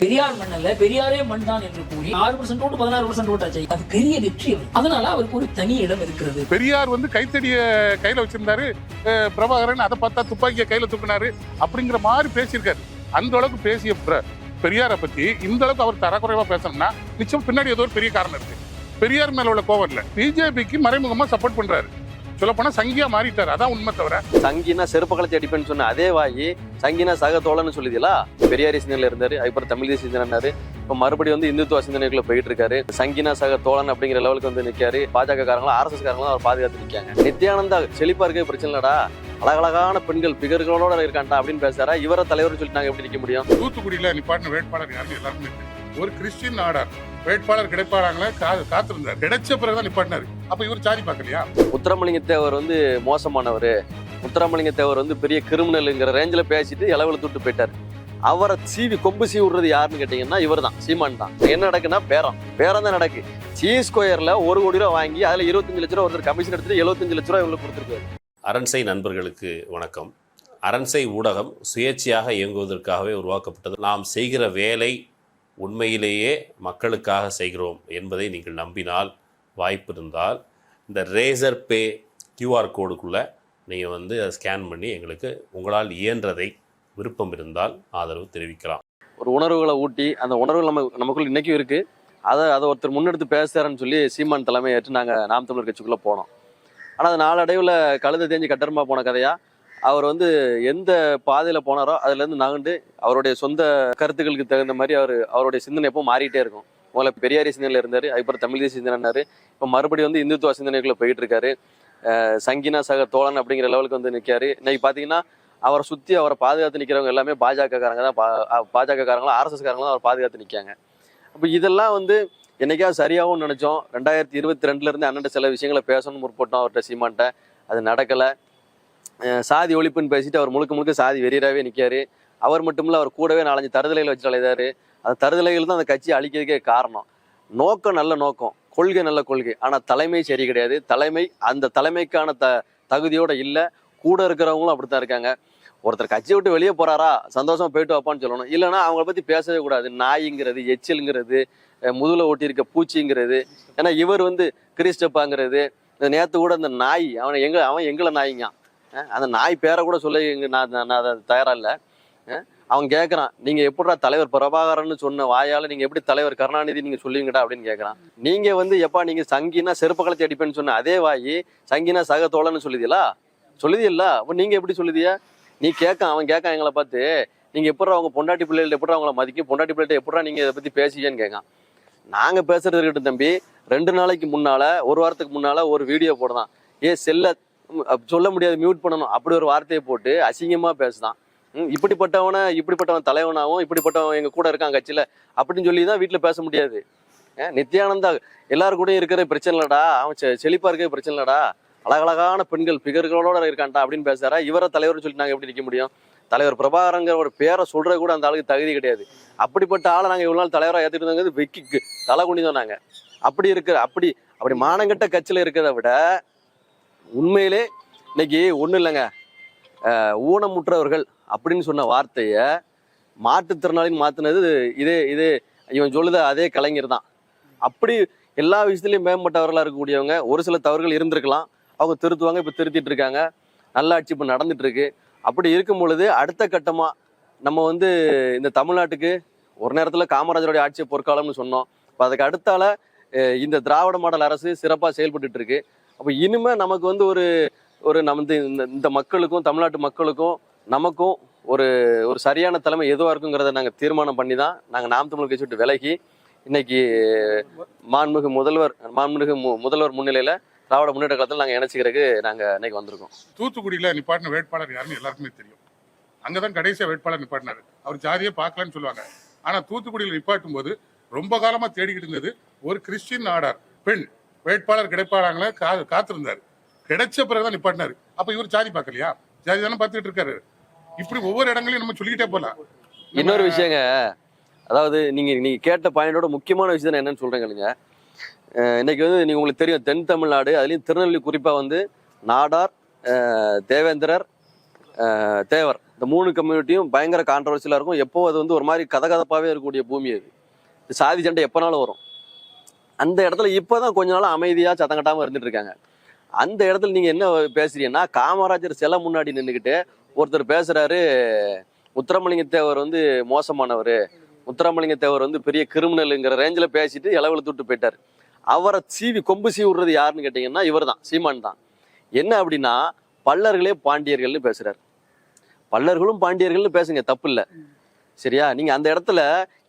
பெரியார் மண் அல்ல பெரியாரே மண் தான் என்று கூறி ஆறு பர்சன்ட் ஓட்டு பதினாறு பர்சன்ட் ஓட்டாச்சு அது பெரிய வெற்றி அவர். அதனால அவருக்கு ஒரு தனி இடம் இருக்கிறது. பெரியார் வந்து கைத்தடிய கையில வச்சிருந்தாரு. பிரபாகரன் அதை பார்த்தா துப்பாக்கிய கையில தூக்குனாரு அப்படிங்கிற மாதிரி பேசியிருக்காரு. அந்த அளவுக்கு பேசிய பிர- பெரியாரை பத்தி இந்த அளவுக்கு அவர் தரக்குறைவா பேசணும்னா நிச்சயம் பின்னாடி ஏதோ ஒரு பெரிய காரணம் இருக்கு. பெரியார் மேல உள்ள கோவம் இல்ல. பிஜேபிக்கு மறைமுகமா சப்போர்ட் பண்றாரு. சொல்ல போனா சங்கியா மாறிட்டாரு. அதான் உண்மை தவிர. சங்கினா செருப்பு கலத்தி அடிப்பேன்னு சொன்ன அதே வாயி சங்கினா சக தோழன்னு சொல்லுதீங்களா பெரியாரி சிந்தனையில இருந்தாரு அதுக்கப்புறம் தமிழ் தேசிய சிந்தனைனாரு இப்ப மறுபடியும் வந்து இந்துத்துவ சிந்தனைக்குள்ள போயிட்டு இருக்காரு. சங்கினா சக தோழன் அப்படிங்கிற லெவலுக்கு வந்து நிக்காரு. பாஜக காரங்களும் ஆர்எஸ்எஸ் காரங்களும் அவர் பாதுகாத்து நிக்காங்க நித்யானந்தா செழிப்பா இருக்க பிரச்சனை இல்லடா. அழகழகான பெண்கள் பிகர்களோட இருக்காண்டா அப்படின்னு பேசுறாரா? இவர தலைவர் சொல்லிட்டு நாங்க எப்படி நிக்க முடியும்? தூத்துக்குடியில நிப்பாட்டின வேட்பாளர் யாருன்னு எல்லாருமே. ஒரு கிறிஸ்டின் நாடார். வேட்பாளர் கிடைப்பாராங்களே காத்திருந்தார். கிடைச்ச பிறகுதான் நிப்பாட்டினாரு. அப்ப இவர் சாதி பார்க்கலையா? முத்துராமலிங்க தேவர் வந்து மோசமானவர். முத்துராமலிங்க தேவர் வந்து பெரிய கிரிமினலுங்கிற ரேஞ்சில் பேசிட்டு இளவில் தூட்டு போயிட்டார். அவரை சீவி கொம்பு சீவி விடுறது யாருன்னு கேட்டீங்கன்னா இவர் தான் சீமான் தான். என்ன நடக்குன்னா பேரம். பேரம் தான் நடக்கு. சி ஸ்கொயர்ல ஒரு கோடி ரூபா வாங்கி அதுல இருபத்தஞ்சு லட்ச ரூபா ஒருத்தர் கமிஷன் எடுத்துட்டு எழுபத்தஞ்சு லட்ச ரூபா இவ்வளவு கொடுத்துருக்காரு. அரண்சை நண்பர்களுக்கு வணக்கம். அரண்சை ஊடகம் சுயேட்சையாக இயங்குவதற்காகவே உருவாக்கப்பட்டது. நாம் செய்கிற வேலை உண்மையிலேயே மக்களுக்காக செய்கிறோம் என்பதை நீங்கள் நம்பினால் வாய்ப்பு இருந்தால் இந்த ரேசர் பே கியூஆர் கோடுக்குள்ளே நீங்கள் வந்து அதை ஸ்கேன் பண்ணி எங்களுக்கு உங்களால் இயன்றதை விருப்பம் இருந்தால் ஆதரவு தெரிவிக்கலாம். ஒரு உணர்வுகளை ஊட்டி அந்த உணர்வுகள் நம்ம நமக்குள்ள இன்றைக்கும் இருக்குது அதை அதை ஒருத்தர் முன்னெடுத்து பேசுறாருன்னு சொல்லி சீமான் தலைமை ஏற்று நாங்கள் நாம் தமிழர் கட்சிக்குள்ளே போனோம். ஆனால் அது நாளடைவில் கழுத தேஞ்சு கட்டரமா போன கதையாக அவர் வந்து எந்த பாதையில் போனாரோ அதுலேருந்து நகண்டு அவருடைய சொந்த கருத்துக்களுக்கு தகுந்த மாதிரி அவர் அவருடைய சிந்தனை எப்போ மாறிட்டே இருக்கும். முதல்ல பெரியாரி சிந்தனையில் இருந்தார் அதுக்கப்புறம் தமிழ் தேசிய சிந்தனைனாரு இப்போ மறுபடியும் வந்து இந்துத்துவ சிந்தனைக்குள்ள போயிட்டு இருக்காரு சங்கினா சக தோழன் அப்படிங்கிற லெவலுக்கு வந்து நிற்காரு இன்னைக்கு பார்த்தீங்கன்னா அவரை சுற்றி அவரை பாதுகாத்து நிற்கிறவங்க எல்லாமே பாஜக காரங்க தான் பாஜகக்காரங்களும் ஆர்எஸ்எஸ் காரங்களும் அவர் பாதுகாத்து நிற்காங்க அப்போ இதெல்லாம் வந்து என்னைக்காவது சரியாகவும் நினைச்சோம். ரெண்டாயிரத்தி இருபத்தி ரெண்டுல இருந்து அண்ணன் சில விஷயங்களை பேசணும்னு முற்பட்டோம் அவர்கிட்ட சீமான்ட்ட. அது நடக்கலை. சாதி ஒழிப்புன்னு பேசிட்டு அவர் முழுக்க முழுக்க சாதி வெறியராகவே நிற்காரு அவர் மட்டும் இல்ல அவர் கூடவே நாலஞ்சு தருதலைகள் வச்சு அலைதாரு. அந்த தருதலைகள் தான் அந்த கட்சியை அழிக்கிறதுக்கே காரணம். நோக்கம் நல்ல நோக்கம் கொள்கை நல்ல கொள்கை. ஆனால் தலைமை சரி கிடையாது. தலைமை அந்த தலைமைக்கான த தகுதியோடு இல்லை. கூட இருக்கிறவங்களும் அப்படித்தான் இருக்காங்க. ஒருத்தர் கட்சியை விட்டு வெளியே போறாரா சந்தோஷமா போயிட்டு வாப்பான்னு சொல்லணும். இல்லைன்னா அவங்கள பத்தி பேசவே கூடாது. நாய்ங்கிறது எச்சில்ங்கிறது முதுல முதுகுல ஒட்டி இருக்க பூச்சிங்கிறது. ஏன்னா இவர் வந்து கிறிஸ்டப்பாங்கிறது. இந்த நேற்று கூட அந்த நாய் அவன் எங்க அவன் எங்களை நாய்ங்க அந்த நாய் பேரை கூட சொல்ல நான் நான் அதை தயாரா இல்லை. அவன் கேட்கறான் நீங்க எப்படா தலைவர் பிரபாகரன் சொன்ன வாயால நீங்க எப்படி தலைவர் கருணாநிதி நீங்க சொல்லுவீங்கடா? அப்படின்னு கேட்கறான் நீங்க வந்து எப்பா நீங்க சங்கினா செருப்பு கலத்தி அடிப்பேன்னு சொன்ன அதே வாயி சங்கினா சக தோழன்னு சொல்லுதீங்களா சொல்லுதில்ல. அப்ப நீங்க எப்படி சொல்லுதிய நீ கேட்க அவன் கேட்க எங்களை பார்த்து. நீங்க எப்படா அவங்க பொண்டாட்டி பிள்ளைகள் எப்படா அவங்கள மதிக்கும் பொண்டாட்டி பிள்ளைகிட்ட எப்படா நீங்க இதை பத்தி பேசுவீங்கன்னு கேட்கான் நாங்க பேசுறது இருக்கட்டும் தம்பி. ரெண்டு நாளைக்கு முன்னால ஒரு வாரத்துக்கு முன்னால ஒரு வீடியோ போடுதான். ஏ செல்ல சொல்ல முடியாது மியூட் பண்ணணும். அப்படி ஒரு வார்த்தையை போட்டு அசிங்கமா பேசுதான். இப்படிப்பட்டவனை இப்படிப்பட்டவன் தலைவனாகவும் இப்படிப்பட்டவன் எங்க கூட இருக்கான் கட்சியில அப்படின்னு சொல்லி தான் வீட்டுல பேச முடியாது. நித்யானந்தா எல்லாரும் கூட இருக்கிற பிரச்சனை இல்லடா அவன் செ- செழிப்பா இருக்க பிரச்சனை இல்லடா அழகழகான பெண்கள் பிகர்களோட இருக்கான்டா அப்படின்னு பேசுறாரா இவரை தலைவர்னு சொல்லிட்டு நாங்க எப்படி நிக்க முடியும்? தலைவர் பிரபாகரங்கிற ஒரு பேரை சொல்றது கூட அந்த ஆளுக்கு தகுதி கிடையாது. அப்படிப்பட்ட ஆளை நாங்க இவ்வளவு நாள் தலைவரா ஏத்துட்டு இருந்தது வெக்கி தலை குனிதோம் நாங்க. அப்படி இருக்கிற அப்படி அப்படி மானங்கட்ட கட்சியில இருக்கிறத விட உண்மையிலே இன்னைக்கு ஒன்றும் இல்லைங்க. ஊனமுற்றவர்கள் அப்படின்னு சொன்ன வார்த்தையை மாற்றுத்திறனாளின்னு மாற்றினது இதே இதே இவன் சொல்லுத அதே கலைஞர் தான். அப்படி எல்லா விஷயத்துலையும் மேம்பட்டவர்களாக இருக்கக்கூடியவங்க ஒரு சில தவறுகள் இருந்திருக்கலாம். அவங்க திருத்துவாங்க இப்போ திருத்திட்டு இருக்காங்க. நல்லாட்சி இப்போ நடந்துட்டு இருக்கு அப்படி இருக்கும் பொழுது அடுத்த கட்டமாக நம்ம வந்து இந்த தமிழ்நாட்டுக்கு ஒரு நேரத்தில் காமராஜருடைய ஆட்சியை பொற்காலம்னு சொன்னோம். இப்போ அதுக்கு அடுத்தால இந்த திராவிட மாடல் அரசு சிறப்பாக செயல்பட்டு இருக்கு அப்போ இனிமே நமக்கு வந்து ஒரு ஒரு நம்ம இந்த- இந்த இந்த மக்களுக்கும் தமிழ்நாட்டு மக்களுக்கும் நமக்கும் ஒரு ஒரு சரியான தலைமை எதுவாக இருக்குங்கிறத நாங்கள் தீர்மானம் பண்ணி தான் நாங்கள் நாம் தமிழ் கட்சி விட்டு விலகி இன்னைக்கு மாண்புமிகு முதல்வர் மாண்புமிகு மு- முதல்வர் முன்னிலையில் திராவிட முன்னேற்ற காலத்தில் நாங்கள் இணைச்சிக்கிறதுக்கு நாங்கள் இன்னைக்கு வந்திருக்கோம். தூத்துக்குடியில் நிப்பாட்டின வேட்பாளர் யாருன்னு எல்லாருக்குமே தெரியும். அங்கதான் கடைசியாக வேட்பாளர் நிப்பாட்டினாரு. அவர் ஜாதியை பார்க்கலன்னு சொல்லுவாங்க. ஆனால் தூத்துக்குடியில் நிப்பாட்டும் போது ரொம்ப காலமாக தேடிக்கிட்டு இருந்தது ஒரு கிறிஸ்டின் ஆடார் பெண் வேட்பாளர் கிடைப்பாளாங்களே கா காத்திருந்தாரு. கிடைச்ச பிறகு தான் நிப்பாட்டினாரு. அப்போ இவர் ஜாதி பார்க்கலையா? ஜாதி தானே பார்த்துக்கிட்டு இருக்காரு. இப்படி ஒவ்வொரு இடங்களையும் நம்ம சொல்லிக்கிட்டே போலாம். இன்னொரு விஷயங்க அதாவது நீங்க நீங்க கேட்ட பாயிண்டோட முக்கியமான விஷயம் என்னன்னு சொல்றேங்க இன்னைக்கு வந்து நீங்க உங்களுக்கு தெரியும் தென் தமிழ்நாடு அதுலயும் திருநெல்வேலி குறிப்பா வந்து நாடார் தேவேந்திரர் தேவர். இந்த மூணு கம்யூனிட்டியும் பயங்கர கான்ட்ரவர்சியலாக இருக்கும். எப்போ அது வந்து ஒரு மாதிரி கதகதப்பாகவே இருக்கக்கூடிய பூமி அது. சாதி சண்டை எப்போனாலும் வரும். அந்த இடத்துல இப்போதான் கொஞ்ச நாள் அமைதியாக சத்தம் கட்டாமல் இருந்துட்டு இருக்காங்க. அந்த இடத்துல நீங்கள் என்ன பேசுறீங்கன்னா காமராஜர் சிலை முன்னாடி நின்றுக்கிட்டு ஒருத்தர் பேசுறாரு முத்துராமலிங்க தேவர் வந்து மோசமானவர். முத்துராமலிங்க தேவர் வந்து பெரிய கிரிமினலுங்கிற ரேஞ்சில் பேசிட்டு இளவில் விட்டு போயிட்டார். அவரை சீவி கொம்பு சீவி விடுறது யாருன்னு கேட்டிங்கன்னா இவர் தான் சீமான் தான். என்ன அப்படின்னா பல்லர்களே பாண்டியர்கள்னு பேசுறாரு. பல்லர்களும் பாண்டியர்கள்னு பேசுங்க தப்பு இல்லை. சரியா? நீங்க அந்த இடத்துல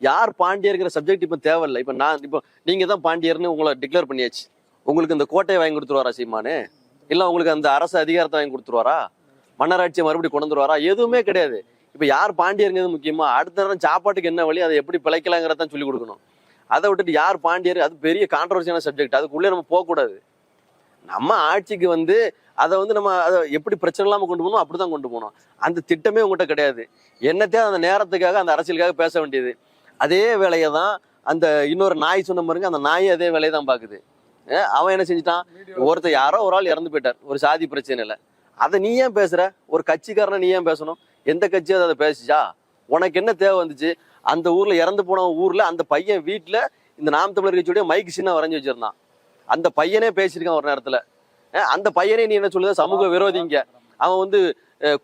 யார் பாண்டியர்ங்கிற சப்ஜெக்ட் இப்போ தேவையில்லை. இப்போ நான் இப்போ நீங்க தான் பாண்டியர்னு உங்களை டிக்ளேர் பண்ணியாச்சு. உங்களுக்கு இந்த கோட்டையை வாங்கி கொடுத்துருவாரா சீமானு? இல்லை உங்களுக்கு அந்த அரசு அதிகாரத்தை வாங்கி கொடுத்துருவாரா? மன்னராட்சியை மறுபடியும் கொண்டு வந்துருவாரா? எதுவுமே கிடையாது. இப்போ யார் பாண்டியருங்கிறது முக்கியமா? அடுத்த நேரம் சாப்பாட்டுக்கு என்ன வழி? அதை எப்படி பிழைக்கலாங்கிறத சொல்லி கொடுக்கணும். அதை விட்டுட்டு யார் பாண்டியர்? அது பெரிய கான்ட்ரவர்சியான சப்ஜெக்ட் அதுக்குள்ளே நம்ம போகக்கூடாது. நம்ம ஆட்சிக்கு வந்து அதை வந்து நம்ம அதை எப்படி பிரச்சனை இல்லாமல் கொண்டு போகணும் அப்படி தான் கொண்டு போகணும். அந்த திட்டமே உங்ககிட்ட கிடையாது. என்னத்தையும் அந்த நேரத்துக்காக அந்த அரசியலுக்காக பேச வேண்டியது. அதே வேலையை தான் அந்த இன்னொரு நாய் சொன்ன பாருங்க அந்த நாயை அதே வேலையை தான் பார்க்குது. அவன் என்ன செஞ்சுட்டான்? ஒருத்தர் யாரோ ஒரு ஆள் இறந்து போயிட்டார். ஒரு சாதி பிரச்சனையில. அதை நீ ஏன் பேசுற? ஒரு கட்சிக்காரனை நீ ஏன் பேசணும்? எந்த கட்சியும் அதை பேசிச்சா? உனக்கு என்ன தேவை வந்துச்சு? அந்த ஊர்ல இறந்து போன ஊர்ல அந்த பையன் வீட்டுல இந்த நாம் தமிழர் கட்சியுடைய மைக் சின்ன வரைஞ்சி வச்சிருந்தான். அந்த பையனே பேசியிருக்கான் ஒரு நேரத்துல. அந்த பையனே நீ என்ன சொல்லுத? சமூக விரோதிங்க. அவன் வந்து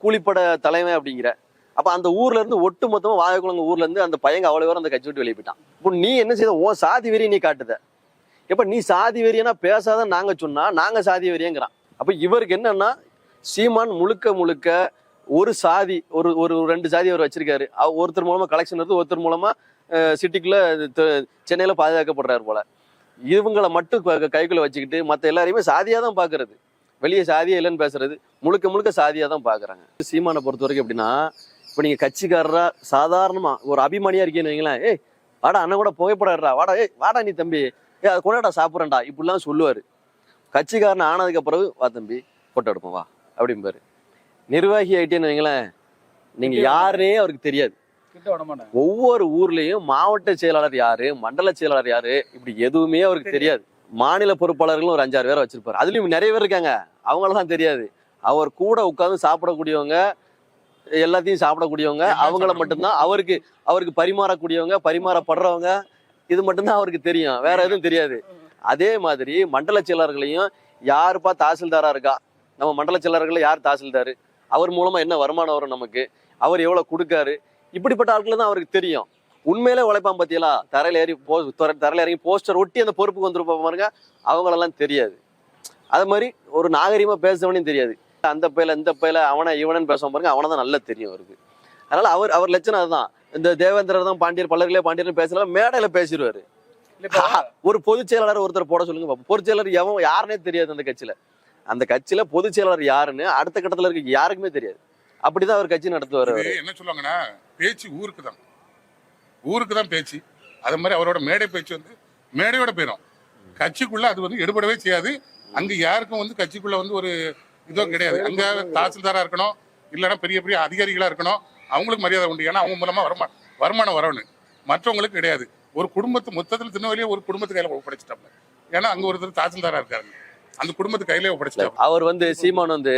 கூலிப்பட தலைமை அப்படிங்கிற. அப்ப அந்த ஊர்ல இருந்து ஒட்டு மொத்தமா வாழைக்குளங்க ஊர்ல இருந்து அந்த பையன் அவ்வளவு பேரும் அந்த கட்சி விட்டு வெளியே போயிட்டான். இப்போ நீ என்ன செய்த? உன் சாதி வெறியை நீ காட்டுத. இப்ப நீ சாதி வெறியனா பேசாத நாங்க சொன்னா நாங்க சாதி வெறியங்கிறான். அப்ப இவருக்கு என்னன்னா சீமான் முழுக்க முழுக்க ஒரு சாதி ஒரு ஒரு ரெண்டு சாதி அவர் வச்சிருக்காரு. ஒருத்தர் மூலமா கலெக்ஷன் எடுத்து ஒருத்தர் மூலமா சிட்டிக்குள்ள சென்னையில பாதுகாக்கப்படுறாரு போல. இவங்களை மட்டும் க- கைக்குள்ள வச்சுக்கிட்டு மற்ற எல்லாரையுமே சாதியா தான் பாக்குறது. வெளியே சாதியா இல்லைன்னு பேசுறது. முழுக்க முழுக்க சாதியா தான் பாக்குறாங்க. சீமானை பொறுத்த வரைக்கும் எப்படின்னா இப்ப நீங்க கட்சிக்காரரா சாதாரணமா ஒரு அபிமானியா இருக்கீங்கன்னு வைங்களேன். ஏய் வாடா அண்ணன் கூட புகைப்படறா. வாடா ஏய் வாடா நீ தம்பி. ஏ அது கொண்டாடா சாப்பிட்றேன்டா இப்படிலாம் சொல்லுவாரு. கட்சிக்காரன் ஆனதுக்கு பிறகு வா தம்பி போட்டோ எடுப்போம் வா. அப்படிம்பாரு. நிர்வாகி ஆயிட்டேன்னு வைங்களேன் நீங்க யாருனே அவருக்கு தெரியாது. ஒவ்வொரு ஊர்லயும் மாவட்ட செயலாளர் யாரு மண்டல செயலாளர் யாரு இப்படி எதுவுமே அவருக்கு தெரியாது. மாநில பொறுப்பாளர்களும் ஒரு அஞ்சாறு பேரை வச்சிருப்பாரு. அதுலயும் நிறைய பேர் இருக்காங்க. அவங்களெல்லாம் தெரியாது. அவர் கூட உட்கார்ந்து சாப்பிடக்கூடியவங்க எல்லாத்தையும் சாப்பிடக்கூடியவங்க அவங்கள மட்டும்தான் அவருக்கு அவருக்கு பரிமாறக்கூடியவங்க பரிமாறப்படுறவங்க இது மட்டும்தான் அவருக்கு தெரியும். வேற எதுவும் தெரியாது. அதே மாதிரி மண்டல செயலாளர்களையும் யாருப்பா தாசில்தாரா இருக்கா? நம்ம மண்டல செயலாளர்கள் யார் தாசில்தார்? அவர் மூலமா என்ன வருமானம் வரும் நமக்கு? அவர் எவ்வளவு கொடுக்காரு? இப்படிப்பட்ட ஆட்கள் தான் அவருக்கு தெரியும். உண்மையிலே உழைப்பான் பத்தியலா தரையில ஏறி போ துர- தரையில இறங்கி போஸ்டர் ஒட்டி அந்த பொறுப்புக்கு வந்துருப்பா பாருங்க அவங்களெல்லாம் தெரியாது. அது மாதிரி ஒரு நாகரிகமா பேசுறவனையும் தெரியாது. அந்த பையில இந்த பையில அவனை இவனன்னு பேசுவான் பாருங்க அவனை தான் நல்லா தெரியும் அவருக்கு. அதனால அவர் அவர் லட்சணம் அதுதான். இந்த தேவேந்திரர் தான் பாண்டியர் பல்லர்களே பாண்டியர் பேசலாம் மேடையில பேசிடுவாரு. ஒரு பொதுச் செயலாளர் ஒருத்தர் போட சொல்லுங்க பொதுச் செயலாளர் எவன் யாருன்னே தெரியாது அந்த கட்சியில. அந்த கட்சியில பொதுச் செயலாளர் யாருன்னு அடுத்த கட்டத்துல இருக்க யாருக்குமே தெரியாது. அப்படிதான் அவர் கட்சி நடத்துவார் என்ன சொல்லுவாங்கன்னா பேச்சு ஊருக்கு தான் ஊருக்கு தான் பேச்சு. அது மாதிரி அவரோட மேடை பேச்சு வந்து மேடையோட போயிடும் கட்சிக்குள்ள அது வந்து எடுபடவே செய்யாது. அங்க யாருக்கும் வந்து கட்சிக்குள்ள வந்து ஒரு இதோ கிடையாது. அங்க தாசில்தாரா இருக்கணும் இல்லைன்னா பெரிய பெரிய அதிகாரிகளா இருக்கணும். அவங்களுக்கு மரியாதை உண்டு. ஏன்னா அவங்க மூலமா வருமா வருமானம் வரணும் மற்றவங்களுக்கு கிடையாது. ஒரு குடும்பத்து மொத்தத்தில் திருநெல்வேலியே ஒரு குடும்பத்து கையில ஒப்படைச்சிட்டாப்ல. ஏன்னா அங்க ஒருத்தர் தாசில்தாரா இருக்காரு அந்த குடும்பத்து கையிலே ஒப்படைச்சிட்டாப்ல அவர் வந்து சீமான் வந்து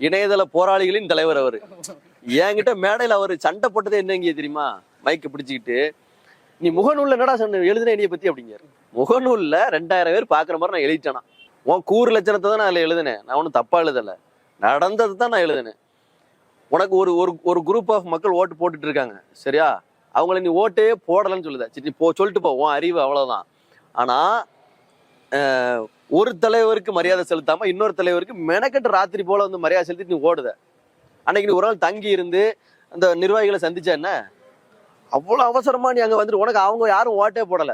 இணையதள போராளிகளின் தலைவர் அவரு. என்கிட்ட மேடையில அவர் சண்டை போட்டதே என்னங்க தெரியுமா? மைக்க பிடிச்சிக்கிட்டு நீ முகநூல்ல என்னடா சொன்ன எழுதுன என்னைய பத்தி? அப்படிங்கிற முகநூல்ல ரெண்டாயிரம் பேர் பாக்குற மாதிரி நான் எழுதிட்டேனா? உன் கூறு லட்சணத்தை தான் நான் அதுல எழுதினேன். நான் ஒன்றும் தப்பா எழுதல. நடந்தது தான் நான் எழுதினேன். உனக்கு ஒரு ஒரு ஒரு குரூப் ஆஃப் மக்கள் ஓட்டு போட்டுட்டு இருக்காங்க. சரியா? அவங்கள நீ ஓட்டே போடலன்னு சொல்லுத. சரி நீ போ சொல்லிட்டு போ. உன் அறிவு அவ்வளவுதான். ஆனா அஹ், ஒரு தலைவருக்கு மரியாதை செலுத்தாம இன்னொரு தலைவருக்கு மெனக்கட்டு ராத்திரி போல வந்து மரியாதை செலுத்தி நீ ஓடுத. அன்னைக்கு நீ ஒரு நாள் தங்கி இருந்து அந்த நிர்வாகிகளை சந்திச்ச என்ன? அவ்வளவு அவசரமா நீ அங்க வந்துட்டு உனக்கு அவங்க யாரும் ஓட்டே போடல.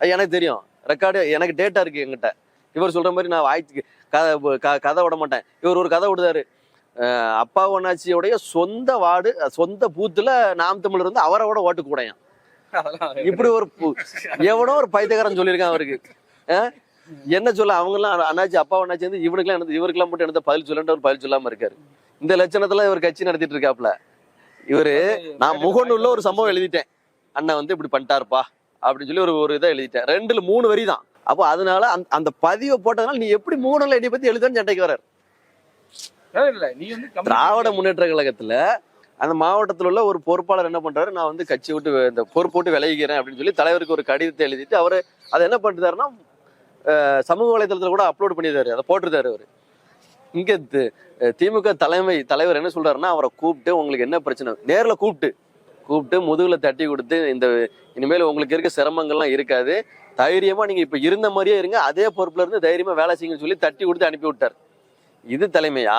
எனக்கு தெரியும். ரெக்கார்டு எனக்கு டேட்டா இருக்கு என்கிட்ட. இவர் சொல்ற மாதிரி நான் வாய்க்கு கதை கதை விட மாட்டேன். இவர் ஒரு கதை விடுதாரு. அப்பா ஒன்னாச்சியோடைய சொந்த வார்டு சொந்த பூத்துல நாம் தமிழர் இருந்து அவரை விட ஓட்டு கூடையான் இப்படி ஒரு எவனோ ஒரு பைத்தியக்காரன் சொல்லியிருக்கான் அவருக்கு? என்ன சொல்ல அவங்க எல்லாம் அண்ணாச்சி அப்பா அண்ணாச்சி வந்து இவனுக்குலாம் எனக்கு இவருக்கெல்லாம் மட்டும் எனக்கு பதில் சொல்லன்ற ஒரு பதில் சொல்லாம இருக்காரு. இந்த லட்சணத்துல இவர் கட்சி நடத்திட்டு இருக்காப்ல இவரு நான் முகநூல்ல ஒரு சம்பவம் எழுதிட்டேன். அண்ணன் வந்து இப்படி பண்ணிட்டாருப்பா அப்படின்னு சொல்லி ஒரு ஒரு இதை எழுதிட்டேன். ரெண்டுல மூணு வரி தான். அப்போ அதனால அந்த பதிவை போட்டதுனால நீ எப்படி முகநூல்ல என்னை பத்தி எழுதுன்னு சண்டைக்கு கம்யூனிட்டி- திராவிட முன்னேற்ற கழகத்துல அந்த மாவட்டத்தில் உள்ள ஒரு பொறுப்பாளர் என்ன பண்றாரு நான் வந்து கட்சி விட்டு இந்த பொறுப்பு விட்டு விலகிக்கிறேன் அப்படின்னு சொல்லி தலைவருக்கு ஒரு கடிதத்தை எழுதிட்டு அவர் அதை என்ன பண்ணிட்டாருன்னா அஹ், சமூக வலைதளத்தில் கூட அப்லோட் பண்ணியிருந்தாரு அதை போட்டிருந்தாரு அவர். இங்க திமுக தலைமை தலைவர் என்ன சொல்றாருன்னா அவரை கூப்பிட்டு உங்களுக்கு என்ன பிரச்சனை? நேர்ல கூப்பிட்டு. கூப்பிட்டு முதுகுல தட்டி கொடுத்து இந்த இனிமேல் உங்களுக்கு இருக்க சிரமங்கள்லாம் இருக்காது. தைரியமா நீங்க இப்ப இருந்த மாதிரியே இருங்க. அதே பொறுப்புல இருந்து தைரியமா வேலை செய்யுங்கன்னு சொல்லி தட்டி கொடுத்து அனுப்பி விட்டார். இது தலைமையா?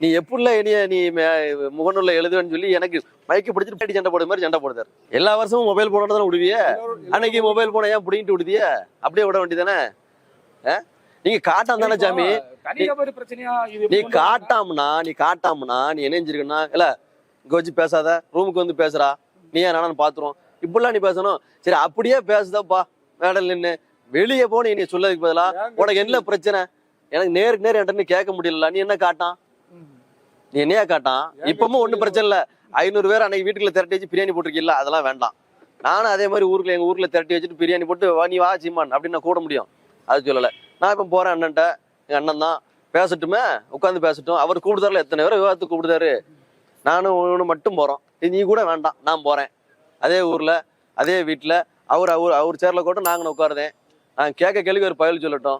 நீ எப்படில இனிய நீ முகநூல்ல எழுதுவேன்னு சொல்லி எனக்கு மைக்கு பிடிச்சிட்டு பேட்டி சண்டை போடுற மாதிரி சண்டை போடுதார் எல்லா வருஷமும் மொபைல் போன தானே விடுவிய? அன்னைக்கு மொபைல் போன ஏன் பிடிங்கிட்டு விடுதிய? அப்படியே விட வேண்டியதானே நீங்க காட்டாம் தானே சாமி? நீ? காட்டாமனா நீ காட்டாமனா நீ என்ன செஞ்சிருக்கனா இல்ல இங்க வச்சு பேசாத ரூமுக்கு வந்து பேசுறா நீ நானும் பாத்துருவோம். இப்படிலாம் நீ பேசணும். சரி அப்படியே பேசுதாப்பா. மேடல் நின்னு. வெளியே போன நீ சொல்லதுக்கு பதிலா. உனக்கு என்ன பிரச்சனை? எனக்கு நேருக்கு நேர் என்கிட்ட கேட்க முடியல நீ என்ன காட்டான். நீ என்னையா காட்டான்? இப்பவும் ஒண்ணும் பிரச்சனை இல்ல. ஐநூறு பேர் அன்னைக்கு வீட்டுக்குள்ள திரட்டி வச்சு பிரியாணி போட்டிருக்கீல்ல அதெல்லாம் வேண்டாம். நானும் அதே மாதிரி ஊருக்குள்ள எங்க ஊர்ல திரட்டி வச்சுட்டு பிரியாணி போட்டு வா நீ வா சீமான் அப்படின்னு நான் கூட முடியும். அது சொல்லலை. நான் இப்போ போகிறேன் அண்ணன்ட்ட. எங்கள் அண்ணன் தான். பேசட்டுமே? உட்காந்து பேசட்டும். அவர் கூப்பிடுதாருல எத்தனை பேர்? விவாதத்துக்கு கூப்பிடுதாரு. நானும் ஒன்று மட்டும் போகிறோம் நீ கூட வேண்டாம். நான் போகிறேன் அதே ஊரில் அதே வீட்டில் அவர் அவர் அவர் சேரில் கூட நாங்கள் உட்காருதேன் நான் கேட்க கேள்வி ஒரு பயல் சொல்லட்டும்.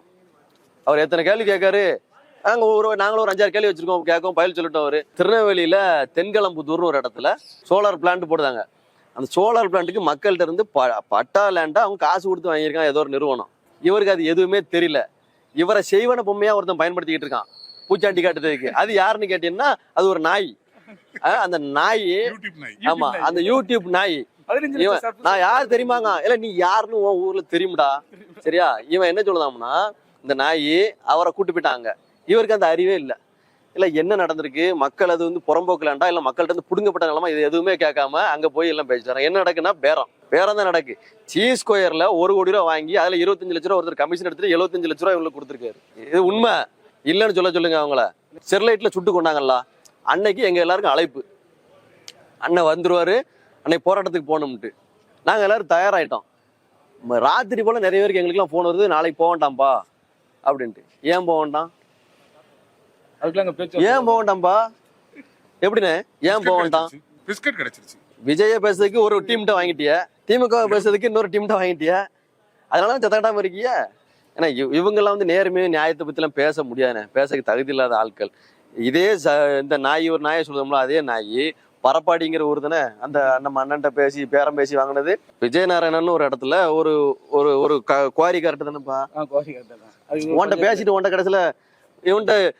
அவர் எத்தனை கேள்வி கேட்காரு? நாங்கள் ஒரு நாங்களும் ஒரு அஞ்சாறு கேள்வி வச்சுருக்கோம். கேட்கும் பயில் சொல்லட்டும் அவர். திருநெல்வேலியில் தென்கலம்புத்தூர்னு ஒரு இடத்துல சோலார் பிளான்ட் போடுதாங்க அந்த சோலார் பிளான்ட்டுக்கு மக்கள்கிட்ட இருந்து ப- பட்டா லேண்டா அவங்க காசு கொடுத்து வாங்கியிருக்காங்க. ஏதோ ஒரு நிறுவனம். இவருக்கு அது எதுவுமே தெரியல. இவரை செய்வன பொம்மையா ஒருத்தன் பயன்படுத்திக்கிட்டு இருக்கான். பூச்சாண்டி காட்டுறதுக்கு. அது யாருன்னு கேட்டீங்கன்னா அது ஒரு நாய். அந்த நாய். ஆமா அந்த யூடியூப் நாய். நான் யார் தெரியுமாங்க? இல்ல நீ யாருன்னு உன் ஊர்ல தெரியும்டா. சரியா? இவன் என்ன சொல்லுதாம்னா இந்த நாய் அவரை கூட்டு போயிட்டாங்க. இவருக்கு அந்த அறிவே இல்ல. இல்லை என்ன நடந்திருக்கு? மக்கள் அது வந்து புறம்போக்கலாண்டா? இல்லை மக்கள்கிட்ட வந்து பிடுங்கப்பட்ட நிலமா? இது எதுவுமே கேட்காம அங்கே போய் எல்லாம் பேசிட்டு என்ன நடக்குன்னா பேரம். பேரம் தான் நடக்கு. சீ ஸ்கொயரில் ஒரு கோடி ரூபா வாங்கி அதில் இருபத்தஞ்சு லட்ச ரூபா ஒருத்தர் கமிஷன் எடுத்துட்டு எழுபத்தஞ்சு லட்ச ரூபா இவங்களுக்கு கொடுத்துருக்காரு. இது உண்மை? இல்லைன்னு சொல்ல சொல்லுங்க அவங்கள. செர்லைட்டில் சுட்டு கொண்டாங்கல்ல. அன்னைக்கு எங்கள் எல்லாருக்கும் அழைப்பு. அண்ணன் வந்துருவார். அன்னைக்கு போராட்டத்துக்கு போகணும்ட்டு. நாங்கள் எல்லோரும் தயாராகிட்டோம் ராத்திரி போல் நிறைய பேருக்கு எங்களுக்குலாம் ஃபோன் வருது. நாளைக்கு போக வேண்டாம்ப்பா. அப்படின்ட்டு. ஏன் போக வேண்டாம்? பேச்சு ஏன் போக வேண்டாம்ப்பா எப்படிண்ணே? ஏன் போக வேண்டாம் பிஸ்கட் கிடைச்சிருச்சு. விஜய பேசுறதுக்கு ஒரு டீம்கிட்ட வாங்கிட்டிய. திமுக பேசுறதுக்கு இன்னொரு டீம்கிட்ட வாங்கிட்டிய. அதனால தான் சத்தட்டாம இருக்கிய ஏன்னா இவ- இவங்கெல்லாம் வந்து நேர்மையும் நியாயத்தை பத்திலாம் பேச முடியாதுண்ணே. பேசக்கு தகுதி இல்லாத ஆட்கள். இதே இந்த நாய் ஒரு நாயை சொல்லுவோம்ல அதே நாய். பரப்பாடிங்கிற ஊர் தானே? அந்த நம்ம அண்ணன்ட்ட பேசி பேரம் பேசி வாங்கினது. விஜயநாராயணன் ஒரு இடத்துல ஒரு ஒரு ஒரு குவாரி கரெக்ட் தானேப்பா. உன்கிட்ட பேசிட்டு உன்கிட்ட கடைசியில இவன்ட்ட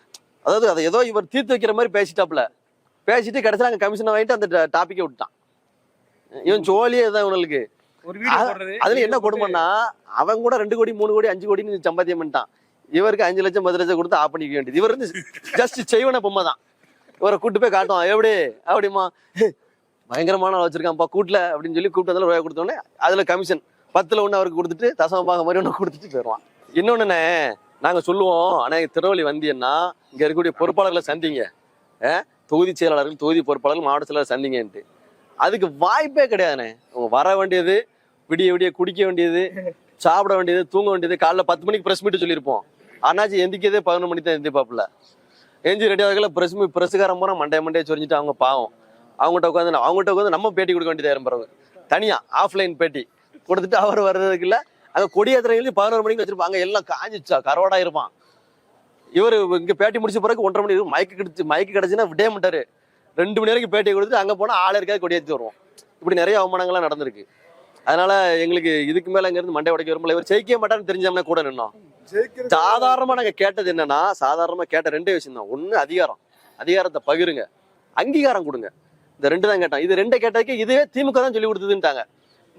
அதாவது அதை ஏதோ இவர் தீர்த்து வைக்கிற மாதிரி பேசிட்டாப்ல பேசிட்டு கடைசியில அங்க கமிஷனை வாங்கிட்டு அந்த டாபிக்கை விட்டான் இவன் சோழியே தான் இவனுக்கு. அதுல என்ன கொடுமைன்னா அவன் கூட ரெண்டு கோடி மூணு கோடி அஞ்சு கோடின்னு சம்பாத்தியம் பண்ணிட்டான். இவருக்கு அஞ்சு லட்சம் பத்து லட்சம் கொடுத்து ஆஃப் பண்ணிக்க வேண்டியது. இவர் வந்து ஜஸ்ட் செய்வன பொம்மை தான். இவரை கூட்டு போய் காட்டுவான். எப்படி? அப்படிமா பயங்கரமான ஆள் வச்சிருக்கான்ப்பா கூட்டுல அப்படின்னு சொல்லி கூப்பிட்டு வந்து ரூபாய் கொடுத்தோடனே அதுல கமிஷன் பத்துல ஒண்ணு அவருக்கு கொடுத்துட்டு தசம பாகம் மாதிரி ஒண்ணு கொடுத்துட்டு போயிடுவான். இன்னொன்னுண்ணே நாங்கள் சொல்லுவோம் ஆனால் திருவள்ளி வந்தியன்னா இங்கே இருக்கக்கூடிய பொறுப்பாளர்களை சந்திங்க. தொகுதி செயலாளர்கள் தொகுதி பொறுப்பாளர்கள் மாவட்ட செயலாளர் சந்திங்கன்ட்டு. அதுக்கு வாய்ப்பே கிடையாதுண்ணே. அவங்க வர வேண்டியது விடிய விடிய குடிக்க வேண்டியது சாப்பிட வேண்டியது தூங்க வேண்டியது காலைல பத்து மணிக்கு ப்ரெஸ் மீட்டு சொல்லியிருப்போம். அண்ணாச்சி எந்திக்கதே பதினொன்று மணி தான் எந்திப்பாப்புல எஞ்சி ரெடி ஆகல ப்ரெஸ் மீ ப்ரெஸ்ஸுக்காரன் போனால் மண்டே மண்டே சொரிஞ்சிட்டு அவங்க பாவம். அவங்ககிட்ட உட்காந்து அவங்ககிட்ட உட்காந்து நம்ம பேட்டி கொடுக்க வேண்டியதாக பிறகு தனியாக ஆஃப்லைன் பேட்டி. கொடுத்துட்டு அவர் வர்றதுக்குள்ள அங்க கொடியேத்திரம் பதினோரு மணிக்கு வச்சிருப்பாங்க. எல்லாம் காஞ்சிச்சா கரோடா இருப்பான் இவர் இங்க பேட்டி முடிச்ச பிறகு ஒன்றரை மணி இருக்கும் மயக்கு கிடைச்சு மயக்கு கிடைச்சுன்னா விடே மாட்டாரு. ரெண்டு மணி வரைக்கும் பேட்டி கொடுத்துட்டு அங்க போனா ஆள் இருக்காது கொடியேற்றி வருவோம். இப்படி நிறைய அவமானங்கள்லாம் நடந்திருக்கு. அதனால எங்களுக்கு இதுக்கு மேல இங்க இருந்து மண்டை உடைக்க வரும்போது இவர் ஜெயிக்கவே மாட்டாருன்னு தெரிஞ்சோம்னா கூட நின்னோம். சாதாரணமா நாங்க கேட்டது என்னன்னா சாதாரணமா கேட்ட ரெண்டே விஷயம் தான். ஒண்ணு அதிகாரம். அதிகாரத்தை பகிருங்க. அங்கீகாரம் கொடுங்க. இந்த ரெண்டு தான் கேட்டோம். இது ரெண்டை கேட்டதுக்கு இதுவே திமுக தான் சொல்லி கொடுத்ததுன்ட்டாங்க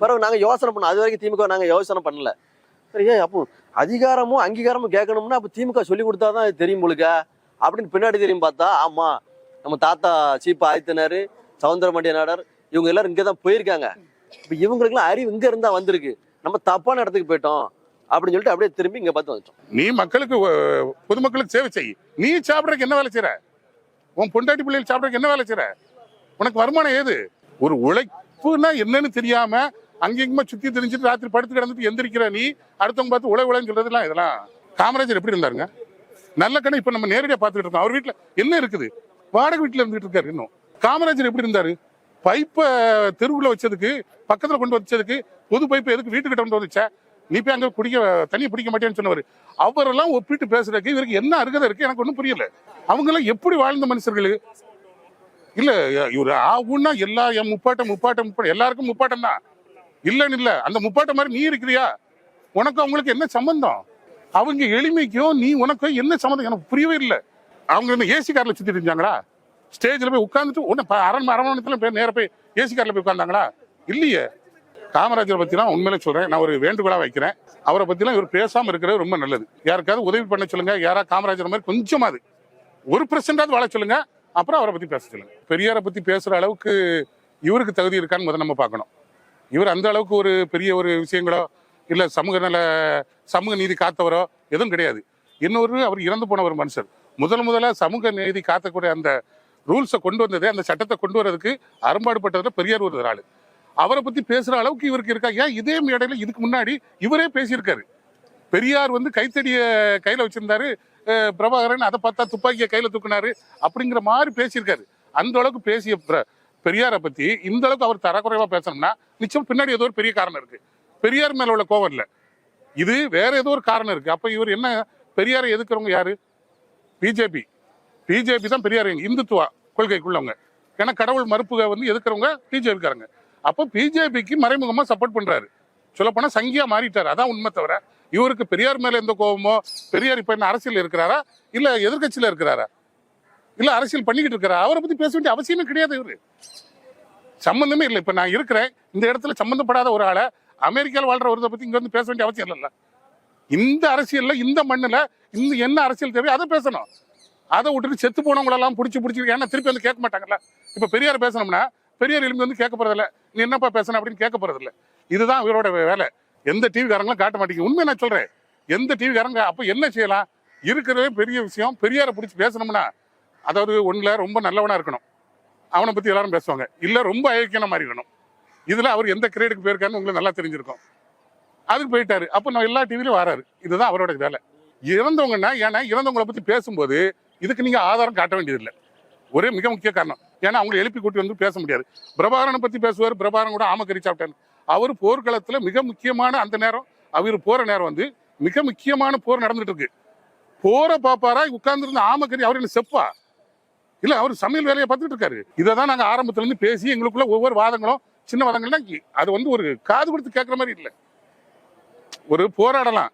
பிறகு நாங்க யோசனை பண்ணோம். அது வரைக்கும் திமுக நாங்க யோசனை பண்ணல. சரி ஏன் அப்போ அதிகாரமும் அங்கீகாரமும் கேட்கணும்னா அப்ப திமுக சொல்லி கொடுத்தாதான் அது தெரியும் போலுக்க? அப்படின்னு பின்னாடி தெரியும் பார்த்தா ஆமா நம்ம தாத்தா சீப்பா ஆதித்தனார் சவுந்தரமண்டிய நாடார் இவங்க எல்லாரும் இங்கே தான் போயிருக்காங்க. இப்ப இவங்களுக்குலாம் அறிவு இங்க இருந்தா வந்திருக்கு. நம்ம தப்பான இடத்துக்கு போயிட்டோம் அப்படின்னு சொல்லிட்டு அப்படியே திரும்பி இங்க பார்த்து வந்துட்டோம். நீ மக்களுக்கு பொதுமக்களுக்கு சேவை செய். நீ சாப்பிடறதுக்கு என்ன வேலை செய்யற உன் பொண்டாட்டி பிள்ளைகள் சாப்பிடறதுக்கு என்ன வேலை செய்யற உனக்கு வருமானம் ஏது? ஒரு உழைப்புனா என்னன்னு தெரியாம அங்கேயுமா சுத்தி தெரிஞ்சுட்டு ராத்திரி படுத்து கிடந்துட்டு எந்திரிக்கிற நீ அடுத்தவங்க பார்த்து உழை உழைன்னு சொல்றதுலாம் இதெல்லாம். காமராஜர் எப்படி இருந்தாருங்க? நல்ல கண்ணு இப்ப நம்ம நேரடியா பார்த்துட்டு இருக்கோம். அவர் வீட்டுல என்ன இருக்குது? வாடகை வீட்டுல இருந்துட்டு இருக்காரு இன்னும். காமராஜர் எப்படி இருந்தாரு? பைப்பை தெருவுல வச்சதுக்கு பக்கத்துல கொண்டு வச்சதுக்கு பொது பைப்பை எதுக்கு வீட்டுக்கிட்ட கொண்டு வந்துச்சா? நீ போய் அங்க குடிக்க தண்ணி பிடிக்க மாட்டேன்னு சொன்னவர். அவரெல்லாம் ஒப்பிட்டு பேசுறதுக்கு இவருக்கு என்ன அருகதை இருக்கு? எனக்கு ஒன்றும் புரியல. அவங்க எல்லாம் எப்படி வாழ்ந்த மனுஷர்கள்? இல்ல இவர் ஆகுன்னா எல்லா என் முப்பாட்டம் முப்பாட்டம் முப்பாட்டம் எல்லாருக்கும் முப்பாட்டம் தான் இல்லைன்னு இல்லை. அந்த முப்பாட்ட மாதிரி நீ இருக்கிறியா? உனக்கு அவங்களுக்கு என்ன சம்பந்தம்? அவங்க எளிமைக்கும் நீ உனக்கும் என்ன சம்மந்தம் எனக்கு புரியவே இல்லை. அவங்க என்ன ஏசி காரில் சுற்றிட்டு இருந்தாங்களா? ஸ்டேஜில் போய் உட்காந்துட்டு உடனே ப- அரண் அரவணையத்துல போய் நேர போய் ஏசி காரில் போய் உட்காந்தாங்களா இல்லையே. காமராஜரை பற்றிலாம் உண்மையில உண்மையிலே நான் ஒரு வேண்டுகோளாக வைக்கிறேன். அவரை பற்றிலாம் இவர் பேசாமல் இருக்கிறது ரொம்ப நல்லது. யாருக்காவது உதவி பண்ண சொல்லுங்க. யாரா காமராஜர் மாதிரி கொஞ்சமாவது ஒரு பெர்சென்டாவது வாழ சொல்லுங்க. அப்புறம் அவரை பற்றி பேச சொல்லுங்க. பெரியாரை பற்றி பேசுகிற அளவுக்கு இவருக்கு தகுதி இருக்கான்னு முதல்ல நம்ம பார்க்கணும். இவர் அந்த அளவுக்கு ஒரு பெரிய ஒரு விஷயங்களோ இல்ல சமூக நல சமூக நீதி காத்தவரோ எதுவும் கிடையாது. இன்னொரு அவர் இறந்து போன ஒரு மனுஷர். முதல் முதலாக சமூக நீதி காத்தக்கூடிய அந்த ரூல்ஸை கொண்டு வந்ததே அந்த சட்டத்தை கொண்டு வரதுக்கு அரும்பாடுபட்டதில் பெரியார் ஒரு ஆள். அவரை பத்தி பேசுற அளவுக்கு இவருக்கு இருக்கா? ஏன் இதே மேடையில் இதுக்கு முன்னாடி இவரே பேசியிருக்காரு. பெரியார் வந்து கைத்தடிய கையில வச்சிருந்தாரு பிரபாகரன் அதை பார்த்தா துப்பாக்கியை கையில தூக்குனாரு அப்படிங்கிற மாதிரி பேசியிருக்காரு. அந்த அளவுக்கு பேசிய பெரியாரை பத்தி இந்த அளவுக்கு அவர் தரக்குறைவா பேசணும்னா நிச்சயம் பின்னாடி ஏதோ ஒரு பெரிய காரணம் இருக்கு. பெரியார் மேல உள்ள கோவம் இல்ல. இது வேற ஏதோ ஒரு காரணம் இருக்கு. அப்ப இவர் என்ன பெரியாரை எதுக்குறவங்க யாரு? பிஜேபி. பிஜேபி தான் பெரியார் இந்துத்துவா கொள்கைக்குள்ளவங்க. ஏன்னா கடவுள் மறுப்புக வந்து எதுக்குறவங்க பிஜேபிக்காரங்க அப்போ பிஜேபிக்கு மறைமுகமா சப்போர்ட் பண்றாரு. சொல்லப்போனா சங்கியா மாறிட்டாரு. அதான் உண்மை தவிர இவருக்கு பெரியார் மேல எந்த கோபமோ பெரியார் இப்ப என்ன அரசியல் இருக்கிறாரா? இல்ல எதிர்க்கட்சியில இருக்கிறாரா? இல்ல அரசியல் பண்ணிக்கிட்டு இருக்கிறா அவரை பத்தி பேச வேண்டிய அவசியமே கிடையாது இவரு. சம்பந்தமே இல்லை. இப்ப நான் இருக்கிறேன். இந்த இடத்துல சம்பந்தப்படாத ஒரு ஆளை அமெரிக்காவில் வாழ்ற ஒருத்தை பத்தி இங்க வந்து பேச வேண்டிய அவசியம் இல்லைல்ல. இந்த அரசியல்ல இந்த மண்ணுல இந்த என்ன அரசியல் தேவை அதை பேசணும். அதை விட்டுட்டு செத்து போனவங்களெல்லாம் பிடிச்சி பிடிச்சி ஏன்னா திருப்பி வந்து கேட்க மாட்டாங்கல்ல. இப்ப பெரியார் பேசணும்னா பெரியார் எலும்பி வந்து கேட்க போறதில்ல. நீ என்னப்பா பேசணும் அப்படின்னு கேட்க போறதில்ல. இதுதான் இவரோட வேலை. எந்த டிவி காரங்களும் காட்ட மாட்டேங்குது. உண்மை நான் சொல்றேன். எந்த டிவி காரங்க அப்ப என்ன செய்யலாம்? இருக்கிறதே பெரிய விஷயம். பெரியாரை பிடிச்சி பேசணும்னா அதாவது ஒன்றில் ரொம்ப நல்லவனாக இருக்கணும். அவனை பற்றி எல்லாரும் பேசுவாங்க. இல்லை ரொம்ப அயோக்கியன மாதிரி இருக்கணும். இதில் அவர் எந்த கிரேடுக்கு போயிருக்காருன்னு உங்களுக்கு நல்லா தெரிஞ்சிருக்கும். அதுக்கு போயிட்டாரு. அப்போ நான் எல்லா டிவிலையும் வராரு. இதுதான் அவரோட வேலை. இறந்தவங்கன்னா ஏன்னா இறந்தவங்களை பற்றி பேசும்போது இதுக்கு நீங்கள் ஆதாரம் காட்ட வேண்டியதில்லை. ஒரே மிக முக்கிய காரணம். ஏன்னா அவங்களை எழுப்பி கூட்டி வந்து பேச முடியாது. பிரபாகரனை பற்றி பேசுவார். பிரபாகரன் கூட ஆமக்கறி சாப்பிட்டாரு. அவர் போர்க்களத்தில் மிக முக்கியமான அந்த நேரம் அவர் போகிற நேரம் வந்து மிக முக்கியமான போர் நடந்துட்டு இருக்கு. போரை பாப்பாரா உட்கார்ந்துருந்த ஆமக்கறி அவர் என்ன செப்பா? இல்ல அவர் சமையல் வேலையை பார்த்துட்டு இருக்காரு. இதை தான் நாங்க ஆரம்பத்துல இருந்து பேசி எங்களுக்குள்ள ஒவ்வொரு வாதங்களும் சின்ன வாதங்கள்னா அது வந்து ஒரு காது கொடுத்து கேட்குற மாதிரி இல்லை. ஒரு போராடலாம்.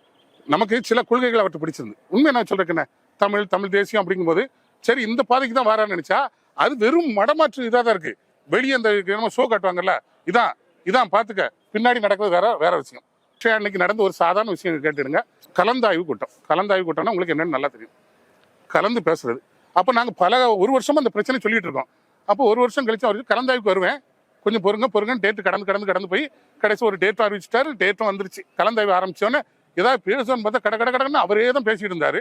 நமக்கு சில கொள்கைகள் அவர்கிட்ட பிடிச்சிருந்து. உண்மை நான் சொல்றேன் தமிழ் தமிழ் தேசியம் அப்படிங்கும்போது சரி இந்த பாதைக்கு தான் வரான்னு நினைச்சா அது வெறும் மடமாற்று இதாக தான் இருக்கு. வெளியே அந்த ஷோ காட்டுவாங்கல்ல இதான் இதான் பார்த்துக்க பின்னாடி நடக்கிறது வேற வேற விஷயம். சரி, அன்னைக்கு நடந்த ஒரு சாதாரண விஷயம் கேட்டுடுங்க. கலந்தாய்வு கூட்டம். கலந்தாய்வு கூட்டம்னா உங்களுக்கு என்னன்னு நல்லா தெரியும். கலந்து பேசுறது. அப்போ நாங்கள் பல ஒரு வருஷமும் அந்த பிரச்சனை சொல்லிட்டு இருக்கோம். அப்போ ஒரு வருஷம் கழிச்சு அவருக்கு கலந்தாய்வுக்கு வருவேன். கொஞ்சம் பொறுங்க பொறுங்க டேட்டு கடந்து கடந்து கடந்து போய் கடைசி ஒரு டேட் அறிவிச்சிட்டாரு. டேட்டும் வந்துருச்சு. கலந்தாய்வு ஆரம்பிச்சோன்னே ஏதாவது பேசணும்னு பார்த்தா கட கட கடன்னு அவரே தான் பேசிட்டு இருந்தாரு.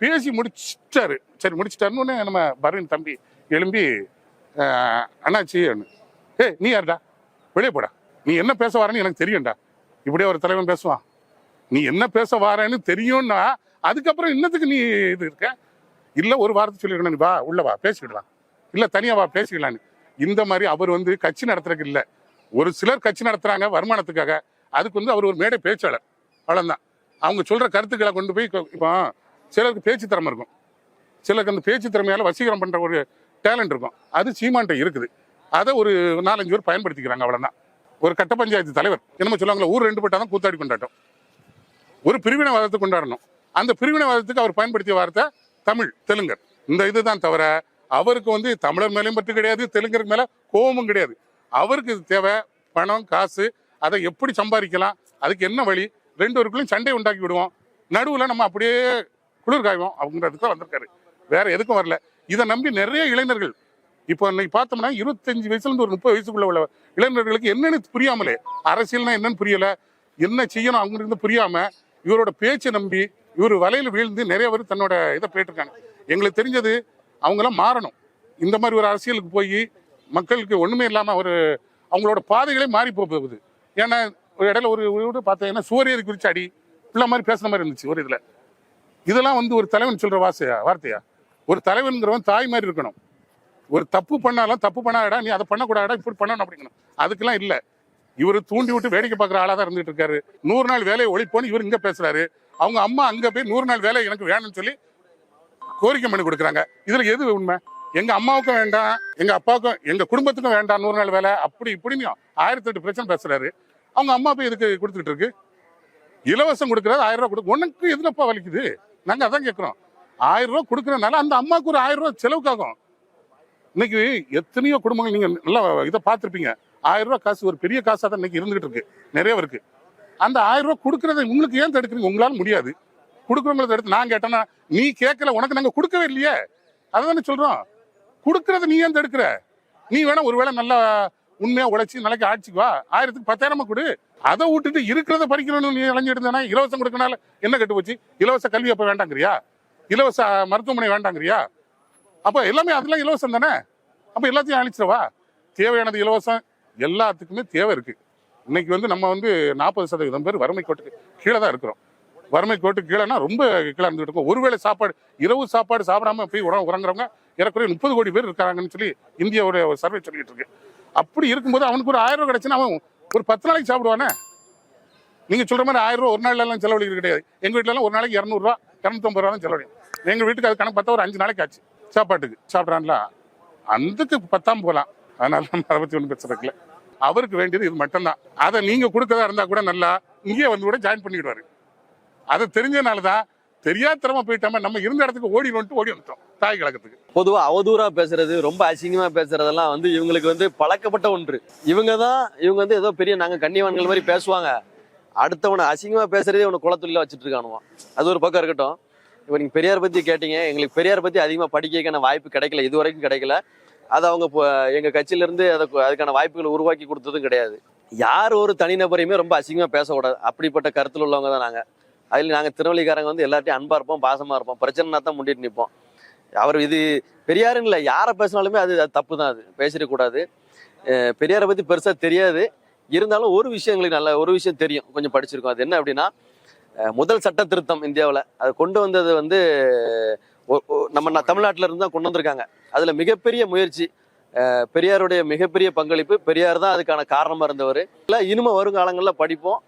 பேசி முடிச்சிட்டாரு. சரி முடிச்சிட்டாருன்னு நம்ம பரவின் தம்பி எழும்பி அண்ணாச்சி ஏய் நீ யாருடா? வெளியே போடா. நீ என்ன பேச வரேன்னு எனக்கு தெரியும்டா. இப்படியே ஒரு தலைவன் பேசுவான். நீ என்ன பேச வாரேன்னு தெரியும்னா அதுக்கப்புறம் இன்னத்துக்கு நீ இது இருக்க? இல்லை ஒரு வார்த்தை சொல்லிருக்கணும் வா உள்ள வா பேசிக்கிடலாம் இல்லை தனியாக வா பேசிக்கலான்னு. இந்த மாதிரி அவர் வந்து கட்சி நடத்துறதுக்கு இல்லை. ஒரு சிலர் கட்சி நடத்துகிறாங்க வருமானத்துக்காக. அதுக்கு வந்து அவர் ஒரு மேடை பேச்சாளர். அவ்வளோதான் அவங்க சொல்கிற கருத்துக்களை கொண்டு போய் இப்போ சிலருக்கு பேச்சு திறமை இருக்கும். சிலருக்கு அந்த பேச்சு திறமையால் வசீகரம் பண்ணுற ஒரு டேலண்ட் இருக்கும். அது சீமான்ட்ட இருக்குது. அதை ஒரு நாலஞ்சு பேர் பயன்படுத்திக்கிறாங்க அவ்வளோதான் ஒரு கட்ட பஞ்சாயத்து தலைவர் என்னமோ சொல்லுவாங்களே ஊர் ரெண்டு பட்டாதான் கூத்தாடி கொண்டாட்டம். ஒரு பிரிவினைவாதத்தை கொண்டாடணும். அந்த பிரிவினைவாதத்துக்கு அவர் பயன்படுத்திய வார்த்தை தமிழ் தெலுங்கர். இந்த இதுதான் தவிர அவருக்கு வந்து தமிழர் மேலேயும் பற்று கிடையாது தெலுங்கருக்கு மேலே கோபமும் கிடையாது. அவருக்கு இது தேவை பணம் காசு அதை எப்படி சம்பாதிக்கலாம் அதுக்கு என்ன வழி? ரெண்டு பேருக்குள்ளையும் சண்டை உண்டாக்கி விடுவோம். நடுவில் நம்ம அப்படியே குளிர் காய்வோம் அப்படின்றதுக்கு தான் வந்திருக்காரு. வேற எதுக்கும் வரல. இதை நம்பி நிறைய இளைஞர்கள் இப்போ இன்னைக்கு பார்த்தோம்னா இருபத்தஞ்சு வயசுலேருந்து ஒரு முப்பது வயசுக்குள்ள உள்ள இளைஞர்களுக்கு என்னன்னு புரியாமலே அரசியல்னா என்னன்னு புரியல என்ன செய்யணும் அவங்களுக்கு புரியாம இவரோட பேச்சை நம்பி இவர் வலையில் வீழ்ந்து நிறைய பேர் தன்னோட இதை போயிட்டுருக்காங்க. எங்களுக்கு தெரிஞ்சது அவங்கெல்லாம் மாறணும். இந்த மாதிரி ஒரு அரசியலுக்கு போய் மக்களுக்கு ஒன்றுமே இல்லாமல் ஒரு அவங்களோட பாதைகளே மாறி போகுது. ஏன்னா ஒரு இடையில ஒரு வீடு பார்த்தீங்கன்னா சூரியரை குறிச்சு அடி பிள்ளை மாதிரி பேசுன மாதிரி இருந்துச்சு ஒரு இதில். இதெல்லாம் வந்து ஒரு தலைவன் சொல்கிற வாசையா வார்த்தையா? ஒரு தலைவன்கிறவன் தாய் மாதிரி இருக்கணும். ஒரு தப்பு பண்ணாலும் தப்பு பண்ணாடா நீ அதை பண்ணக்கூடாடா இப்படி பண்ணணும் அப்படிங்கணும். அதுக்கெல்லாம் இல்லை. இவர் தூண்டி விட்டு வேடிக்கை பார்க்குற ஆளாக தான் இருந்துட்டு இருக்காரு. நூறு நாள் வேலையை ஒழிப்போன்னு இவர் இங்கே பேசுகிறாரு அவங்க அம்மா அங்க போய் நூறு நாள் வேலை எனக்கு வேணும்னு சொல்லி கோரிக்கை பண்ணி கொடுக்குறாங்க. இதுல எது உண்மை? எங்க அம்மாவுக்கும் வேண்டாம் எங்க அப்பாவுக்கும் எங்க குடும்பத்துக்கும் வேண்டாம் நூறு நாள் வேலை அப்படி இப்படின்னு ஆயிரத்தி எட்டு பிரச்சனை பேசுறாரு. அவங்க அம்மா போய் இதுக்கு கொடுத்துட்டு இருக்கு? இலவசம் கொடுக்கறது ஆயிரம் ரூபா கொடுக்கு உனக்கு எதுலப்பா வலிக்குது? நாங்க அதான் கேட்கிறோம் ஆயிரம் ரூபா கொடுக்கறதுனால அந்த அம்மாவுக்கு ஒரு ஆயிரம் ரூபா செலவுக்காகும். இன்னைக்கு எத்தனையோ குடும்பங்கள் நீங்க நல்லா இதை பார்த்துருப்பீங்க. ஆயிரம் ரூபா காசு ஒரு பெரிய காசாக தான் இன்னைக்கு இருந்துகிட்டு இருக்கு. நிறைய இருக்கு. அந்த ஆயிரம் ரூபாய் கொடுக்கறத உங்களுக்கு ஏன் தடுக்கிறீங்க? உங்களால முடியாது. கொடுக்குறவங்களை தடுத்து நான் கேட்டேன்னா நீ கேட்கல உனக்கு நாங்கள் கொடுக்கவே இல்லையே. அதை தானே சொல்றோம். கொடுக்கறத நீ ஏன் தடுக்கிற? நீ வேணா ஒருவேளை நல்லா உண்மையா உழைச்சி நாளைக்கு ஆட்சிக்கு வா. ஆயிரத்துக்கு பத்தாயிரமா கொடு. அதை விட்டுட்டு இருக்கிறத படிக்கணும்னு நீ இளைஞர் இருந்தானா இலவசம் கொடுக்கனால என்ன கெட்டு போச்சு? இலவச கல்வி அப்ப வேண்டாங்கிறியா? இலவச மருத்துவமனை வேண்டாங்கிறியா? அப்ப எல்லாமே அதெல்லாம் இலவசம் தானே? அப்ப எல்லாத்தையும் அழிச்சிடவா? தேவையானது இலவசம். எல்லாத்துக்குமே தேவை இருக்கு. இன்னைக்கு வந்து நம்ம வந்து நாற்பது சதவீதம் பேர் வறுமை கோட்டுக்கு கீழே தான் இருக்கிறோம். வறுமை கோட்டுக்கு கீழேனா ரொம்ப கீழே இருந்துட்டு இருக்கோம். ஒருவேளை சாப்பாடு இரவு சாப்பாடு சாப்பிடாம போய் உரம் உறங்குறவங்க ஏறக்குறைய முப்பது கோடி பேர் இருக்காங்கன்னு சொல்லி இந்தியாவுடைய ஒரு சர்வே சொல்லிட்டு இருக்கு. அப்படி இருக்கும்போது அவனுக்கு ஒரு ஆயிரம் ரூபா கிடைச்சுன்னா அவன் ஒரு பத்து நாளைக்கு சாப்பிடுவானே? நீங்க சொல்ற மாதிரி ஆயிரம் ரூபா ஒரு நாள்ல எல்லாம் செலவழிக்கிறது கிடையாது. எங்க வீட்டுல எல்லாம் ஒரு நாளைக்கு இரநூறுவா இரநூத்தம்பது ரூபா தான் செலவழிக்கும். எங்க வீட்டுக்கு அது கணக்கு பார்த்தா ஒரு அஞ்சு நாளைக்கு ஆச்சு. சாப்பாட்டுக்கு. சாப்பிட்றான்ல? அதுக்கு பத்தாம் போகலாம் அதனால அறுபத்தி அதை பத்தி ஒன்றும் பிரச்சனை இல்லை அவருக்கு வேண்டியது இது மட்டும்தான். அதை நீங்க கொடுக்கறதா இருந்தா கூட நல்லா இங்கேயே வந்து கூட ஜாயின் பண்ணிடுவாரு. அதை தெரிஞ்சதுனாலதான் தான் தெரியாதரமா போயிட்டாம நம்ம இருந்த இடத்துக்கு ஓடி வந்துட்டு ஓடி வந்துட்டோம் தாய் கழகத்துக்கு. பொதுவா அவதூறா பேசுறது ரொம்ப அசிங்கமா பேசுறதெல்லாம் வந்து இவங்களுக்கு வந்து பழக்கப்பட்ட ஒன்று. இவங்க தான் இவங்க வந்து ஏதோ பெரிய நாங்க கண்ணியவான்கள் மாதிரி பேசுவாங்க. அடுத்தவனை அசிங்கமா பேசுறதே உனக்கு குளத்துள்ள வச்சுட்டு இருக்கானுவான் அது ஒரு பக்கம் இருக்கட்டும். இப்போ நீங்கள் பெரியார் பத்தி கேட்டீங்க எங்களுக்கு பெரியார் பத்தி அதிகமா படிக்கிறதுக்கான வாய்ப்பு கிடைக்கல இது வரைக்கும் கிடைக்கல. அது அவங்க இப்போ எங்க கட்சியிலிருந்து அதை அதுக்கான வாய்ப்புகளை உருவாக்கி கொடுத்ததும் கிடையாது. யார் ஒரு தனிநபரையுமே ரொம்ப அசிங்கமா பேசக்கூடாது. அப்படிப்பட்ட கருத்தில் உள்ளவங்க தான் நாங்க. அதில் நாங்க திருநெல்வேலிக்காரங்க வந்து எல்லார்ட்டையும் அன்பா இருப்போம் பாசமா இருப்போம். பிரச்சனைனா தான் முண்டிட்டு நிற்போம் அவர் இது பெரியாருன்னு இல்லை யாரை பேசினாலுமே அது தப்பு தான் அது. பேசிடக்கூடாது பெரியாரை பத்தி பெருசா தெரியாது. இருந்தாலும் ஒரு விஷயம் எங்களுக்கு நல்ல ஒரு விஷயம் தெரியும். கொஞ்சம் படிச்சிருக்கோம். அது என்ன அப்படின்னா முதல் சட்ட திருத்தம் இந்தியாவில். அது கொண்டு வந்தது வந்து நம்ம தமிழ்நாட்டில இருந்து தான் கொண்டு வந்திருக்காங்க. அதுல மிகப்பெரிய முயற்சி பெரியாருடைய மிகப்பெரிய பங்களிப்பு பெரியார் தான் அதுக்கான காரணமா இருந்தவர். இல்லை இனிமே வருங்காலங்களில் படிப்போம்.